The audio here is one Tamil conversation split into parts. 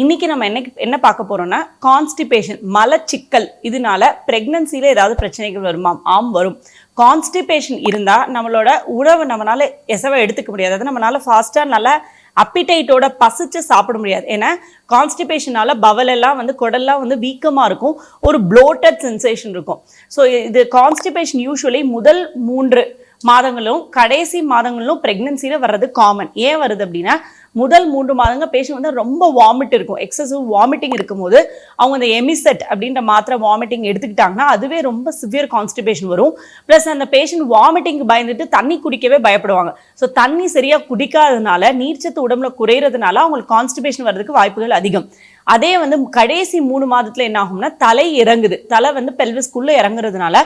இன்னைக்கு நம்ம என்ன என்ன பார்க்க போறோம்னா கான்ஸ்டிபேஷன் மலச்சிக்கல். இதனால பிரெக்னன்சியில ஏதாவது பிரச்சனைகள் வருமா? ஆம் வரும். கான்ஸ்டிபேஷன் இருந்தா நம்மளோட உணவு நம்மளால எசவை எடுத்துக்க முடியாது. அதாவது நம்மளால ஃபாஸ்டா நல்லா அப்பிடைட்டோட பசிச்சு சாப்பிட முடியாது. ஏன்னா கான்ஸ்டிபேஷனால பவல் எல்லாம் வந்து குடல்லாம் வந்து வீக்கமா இருக்கும். ஒரு ப்ளோட்டட் சென்சேஷன் இருக்கும். ஸோ இது கான்ஸ்டிபேஷன் யூஸ்வலி முதல் மூன்று மாதங்களும் கடைசி மாதங்களிலும் ப்ரெக்னன்சியில் வர்றது காமன் ஏன் வருது அப்படின்னா முதல் மூன்று மாதங்கள் பேஷண்ட் வந்து ரொம்ப வாமிட் இருக்கும். எக்ஸசிவ் வாமிட்டிங் இருக்கும்போது அவங்க அந்த எமிசெட் அப்படின்ற மாத்திரை வாமிட்டிங் எடுத்துக்கிட்டாங்கன்னா அதுவே ரொம்ப சிவியர் கான்ஸ்டிபேஷன் வரும். ப்ளஸ் அந்த பேஷண்ட் வாமிட்டிங் பயந்துட்டு தண்ணி குடிக்கவே பயப்படுவாங்க. ஸோ தண்ணி சரியாக குடிக்காததுனால நீர்ச்சத்து உடம்புல குறையிறதுனால அவங்களுக்கு கான்ஸ்டிபேஷன் வர்றதுக்கு வாய்ப்புகள் அதிகம். அதே வந்து கடைசி மூணு மாதத்தில் என்ன ஆகும்னா தலை இறங்குது. தலை வந்து பெல்விஸ்குள்ளே இறங்குறதுனால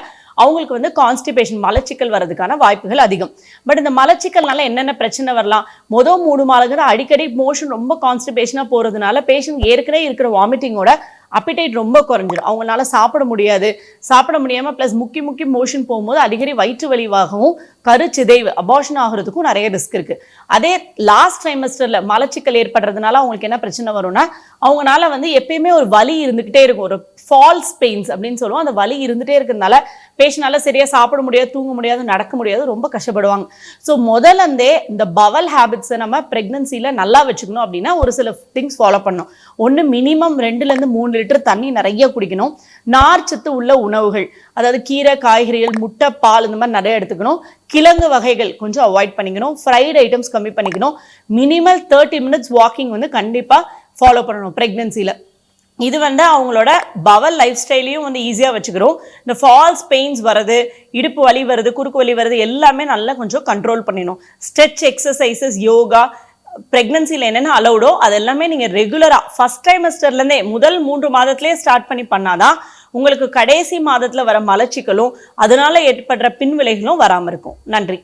அவங்களுக்கு வந்து கான்ஸ்டிபேஷன் மலச்சிக்கல் வர்றதுக்கான வாய்ப்புகள் அதிகம். பட் இந்த மலச்சிக்கல்னால என்னென்ன பிரச்சனை வரலாம்? மொதல் மூணு மாதங்கள் அடிக்கடி மோஷன் ரொம்ப கான்ஸ்டிபேஷனாக போகிறதுனால பேஷண்ட் ஏற்கனவே இருக்கிற வாமிட்டிங்கோட அப்பிடைட் ரொம்ப குறைஞ்சிடும். அவங்களால சாப்பிட முடியாது. சாப்பிட முடியாமல் ப்ளஸ் முக்கி முக்கி மோஷன் போகும்போது அடிக்கடி வயிற்று வலிவாகவும் கருச்சிதைவு அபார்ஷன் ஆகிறதுக்கும் நிறைய ரிஸ்க் இருக்குது அதே லாஸ்ட் ட்ரைமஸ்டரில் மலச்சிக்கல் ஏற்படுறதுனால அவங்களுக்கு என்ன பிரச்சனை வரும்னா அவங்களால வந்து எப்பயுமே ஒரு வலி இருந்துக்கிட்டே இருக்கும். ஒரு ஃபால்ஸ் பெயின்ஸ் அப்படின்னு சொல்லுவோம். அந்த வலி இருந்துகிட்டே இருக்கிறதுனால பேஷனால சரியாக சாப்பிட முடியாது தூங்க முடியாது நடக்க முடியாது ரொம்ப கஷ்டப்படுவாங்க. ஸோ முதல்லந்தே இந்த பவல் ஹேபிட்ஸை நம்ம ப்ரெக்னன்சியில் நல்லா வச்சுக்கணும் அப்படின்னா ஒரு சில திங்ஸ் ஃபாலோ பண்ணணும். ஒன்று மினிமம் ரெண்டுலேருந்து மூணு லிட்டர் தண்ணி நிறைய குடிக்கணும். நார்ச்சத்து உள்ள உணவுகள் அதாவது கீரை காய்கறிகள் முட்டை பால் இந்த மாதிரி நிறைய எடுத்துக்கணும். கிழங்கு வகைகள் கொஞ்சம் அவாய்ட் பண்ணிக்கணும். ஃப்ரைட் ஐட்டம்ஸ் கம்மி பண்ணிக்கணும். மினிமல் தேர்ட்டி மினிட்ஸ் வாக்கிங் வந்து கண்டிப்பாக ஃபாலோ பண்ணணும் ப்ரெக்னென்சியில் இது வந்து அவங்களோட பவல் லைஃப் ஸ்டைலையும் வந்து ஈஸியாக வச்சுக்கிறோம். இந்த ஃபால்ஸ் பெயின்ஸ் வருது இடுப்பு வலி வருது குறுக்கு வலி வருது எல்லாமே நல்லா கொஞ்சம் கண்ட்ரோல் பண்ணிடணும். ஸ்ட்ரெச் எக்ஸசைசஸ் யோகா ப்ரெக்னன்சியில் என்னென்ன அலௌடோ அது எல்லாமே நீங்கள் ரெகுலராக ஃபஸ்ட் டைமஸ்டர்லேருந்தே முதல் மூன்று மாதத்துலேயே ஸ்டார்ட் பண்ணி பண்ணாதான் உங்களுக்கு கடைசி மாதத்தில் வர மலச்சிக்கலும் அதனால ஏற்படுற பின்விளைகளும் வராமல் இருக்கும். நன்றி.